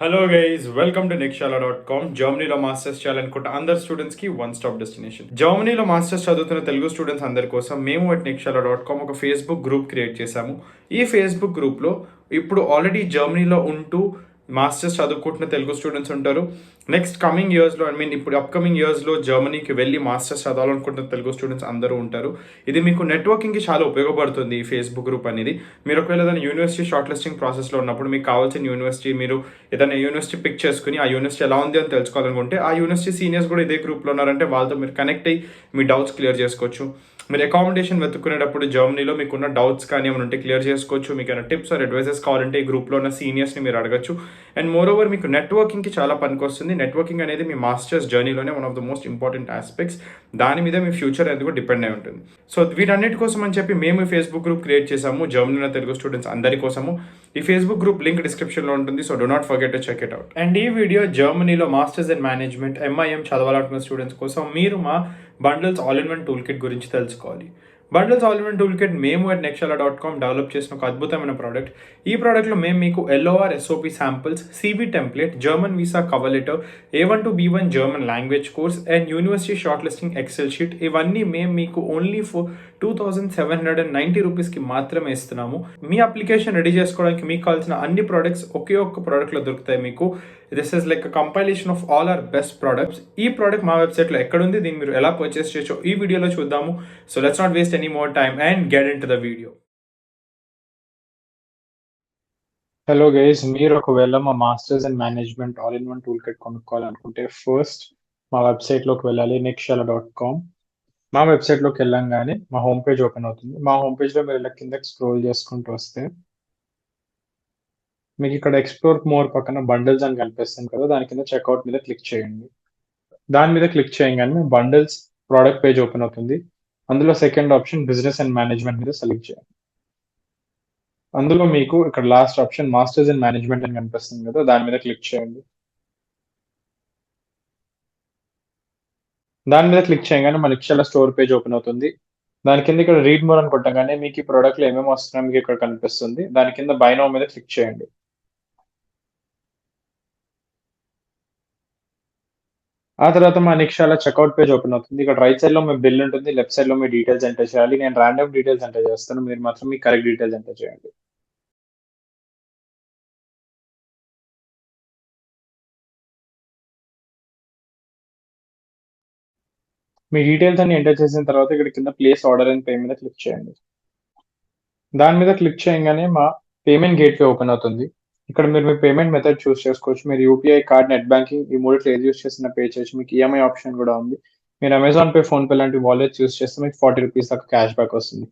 Hello guys welcome to Nexshala dot com జర్మనీలో masters చేయాలనుకుంటే అందరు స్టూడెంట్స్కి వన్ స్టాప్ డెస్టినేషన్ జర్మనీలో మాస్టర్స్ చదువుతున్న తెలుగు స్టూడెంట్స్ అందరి కోసం మేము అట్ నెక్షాలా డాట్ కామ్ ఒక ఫేస్బుక్ గ్రూప్ క్రియేట్ చేశాము. ఈ ఫేస్బుక్ గ్రూప్లో ఇప్పుడు ఆల్రెడీ జర్మనీలో ఉంటూ మాస్టర్స్ చదువుకుంటున్న తెలుగు స్టూడెంట్స్ ఉంటారు. నెక్స్ట్ కమింగ్ ఇయర్స్లో ఐ మీన్ ఇప్పుడు అప్కమింగ్ ఇయర్స్లో జర్మనీకి వెళ్ళి మాస్టర్స్ చదవాలనుకుంటున్న తెలుగు స్టూడెంట్స్ అందరూ ఉంటారు. ఇది మీకు నెట్వర్కింగ్కి చాలా ఉపయోగపడుతుంది ఈ ఫేస్బుక్ గ్రూప్ అనేది. మీరు ఒకవేళ ఏదైనా యూనివర్సిటీ షార్ట్ లిస్టింగ్ ప్రాసెస్లో ఉన్నప్పుడు మీకు కావాల్సిన యూనివర్సిటీ మీరు ఏదైనా యూనివర్సిటీ పిక్ చేసుకుని ఆ యూనివర్సిటీ ఎలా ఉంది అని తెలుసుకోవాలనుకుంటే ఆ యూనివర్సిటీ సీనియర్స్ కూడా ఇదే గ్రూప్లో ఉన్నారంటే వాళ్ళతో మీరు కనెక్ట్ అయ్యి మీ డౌట్స్ క్లియర్ చేసుకోవచ్చు. మీరు అకామిడేషన్ వెతుక్కునేటప్పుడు జర్మనీలో మీకున్న డౌట్స్ కానీ ఏమైనా ఉంటే క్లియర్ చేసుకోవచ్చు. మీకు ఏమైనా టిప్స్ ఆర్ అడ్వైజెస్ కావాలంటే ఈ గ్రూప్లో ఉన్న సీనియర్స్ని మీరు అడగచ్చు. అండ్ మోర్ ఓవర్ మీకు నెట్వర్కింగ్కి చాలా పనికొస్తుంది. నెట్వర్కింగ్ అనేది మీ masters జర్నీలోనే one of the most important aspects దాని మీద మీ ఫ్యూచర్ అనేది కూడా డిపెండ్ అయి ఉంటుంది. సో వీటన్నిటి కోసం అని చెప్పి మేము ఈ ఫేస్బుక్ గ్రూప్ క్రియేట్ చేసాము జర్మనీలో తెలుగు స్టూడెంట్స్ అందరి కోసము. ఈ ఫేస్బుక్ గ్రూప్ లింక్ డిస్క్రిప్షన్లో ఉంటుంది. So do not forget to check it out and ఈ వీడియో జర్మనీలో మాస్టర్స్ ఇన్ మేనేజ్మెంట్ ఎంఐఎం చదవాలనుకున్న స్టూడెంట్స్ కోసం మీరు మా bundles all in one tool kit గురించి తెలుసు చేసుకోవాలి. బండిల్ ఇన్ టూల్ కిట్ మేము at Nexshala dot com develop చేసిన ఒక అద్భుతమైన ప్రోడక్ట్. ఈ ప్రోడక్ట్లో మేము మీకు LOR SOP samples CV template German visa cover letter A one to B one German language course and university short listing excel sheet ఇవన్నీ మేము మీకు only for two thousand seven hundred and ninety రూపీస్కి మాత్రమే ఇస్తున్నాము. మీ application ready చేసుకోవడానికి మీకు కావాల్సిన అన్ని ప్రోడక్ట్స్ ఒకే ఒక్క ప్రోడక్ట్లో దొరుకుతాయి మీకు. This is like compilation of all our best products ఈ ప్రోడక్ట్ మా వెబ్సైట్లో ఎక్కడుంది దీన్ని మీరు ఎలా పర్చేస్ చేయొచ్చో ఈ వీడియోలో చూద్దాము. So let's not waste any more time and get in to the video hello guys మీరు ఒకవేళ మా masters and management all in one tool kit కొనుక్కోవాలనుకుంటే first మా వెబ్సైట్లోకి వెళ్ళాలి నెక్షాల డాట్ కామ్ మా వెబ్సైట్లోకి వెళ్ళంగానే మా హోమ్ పేజ్ ఓపెన్ అవుతుంది. మా హోమ్ పేజ్లో మీరు ఇలా కిందకి స్క్రోల్ చేసుకుంటూ వస్తే మీకు ఇక్కడ ఎక్స్ప్లోర్ మోర్ పక్కన బండిల్స్ అని కనిపిస్తుంది కదా దాని కింద చెక్అవుట్ మీద క్లిక్ చేయండి. దాని మీద క్లిక్ చేయగానే బండిల్స్ ప్రోడక్ట్ పేజ్ ఓపెన్ అవుతుంది. అందులో second option business and management మీద సెలెక్ట్ చేయండి. అందులో మీకు ఇక్కడ last option masters in management అని కనిపిస్తుంది కదా దాని మీద క్లిక్ చేయండి. దాని మీద క్లిక్ చేయగానే మన ఇక్షల స్టోర్ పేజ్ ఓపెన్ అవుతుంది. దాని కింద ఇక్కడ రీడ్ మోర్ అని కొట్టగానే మీకు ఈ ప్రోడక్ట్లు ఏమేమి వస్తున్నాయో మీకు ఇక్కడ కనిపిస్తుంది. దాని కింద బైనో మీద క్లిక్ చేయండి. ఆ తర్వాత మా నిక్షాల చెక్అవుట్ పేజ్ ఓపెన్ అవుతుంది. ఇక్కడ రైట్ సైడ్లో మీ బిల్ ఉంటుంది లెఫ్ట్ సైడ్లో మీ డీటెయిల్స్ ఎంటర్ చేయాలి. నేను ర్యాండమ్ డీటెయిల్స్ ఎంటర్ చేస్తాను. మీరు మాత్రం మీ కరెక్ట్ డీటెయిల్స్ ఎంటర్ చేయండి. మీ డీటెయిల్స్ అన్ని ఎంటర్ చేసిన తర్వాత ఇక్కడ కింద ప్లేస్ ఆర్డర్ అండ్ పే మీద క్లిక్ చేయండి. దాని మీద క్లిక్ చేయగానే మా పేమెంట్ గేట్వే ఓపెన్ అవుతుంది. ఇక్కడ మీరు మీ పేమెంట్ మెథడ్ చూస్ చేసుకోవచ్చు. మీరు యూపీఐ కార్డ్ నెట్ బ్యాంకింగ్ ఈ మూడిట్లో ఏది యూస్ చేసిన పే చేయొచ్చు. మీకు ఈఎంఐ ఆప్షన్ కూడా ఉంది. మీరు అమెజాన్ పే ఫోన్ పే లాంటి వాలెట్స్ యూస్ చేస్తే మీకు ఫార్టీ రూపీస్ దాకా క్యాష్ బ్యాక్ వస్తుంది.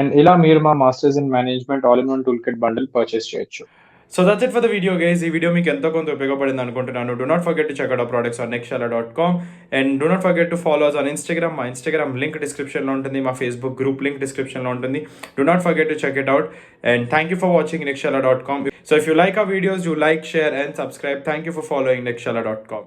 అండ్ ఇలా మీరు మా masters in management all in one tool kit bundle purchase చేయొచ్చు. So that's it for the video guys ఈ వీడియో మీకు ఎంతో కొంత ఉపయోగపడింది అనుకుంటున్నాను. Do not forget to check out products on next dot com and do not forget to follow on Instagram మా Instagram link డిస్క్రిప్షన్లో ఉంటుంది. మా ఫేస్బుక్ గ్రూప్ లింక్ డిస్క్రిప్షన్లో ఉంటుంది. Do not forget to check it out and thank you for watching next dot com so if you like a videos you like share and subscribe thank you for following next dot com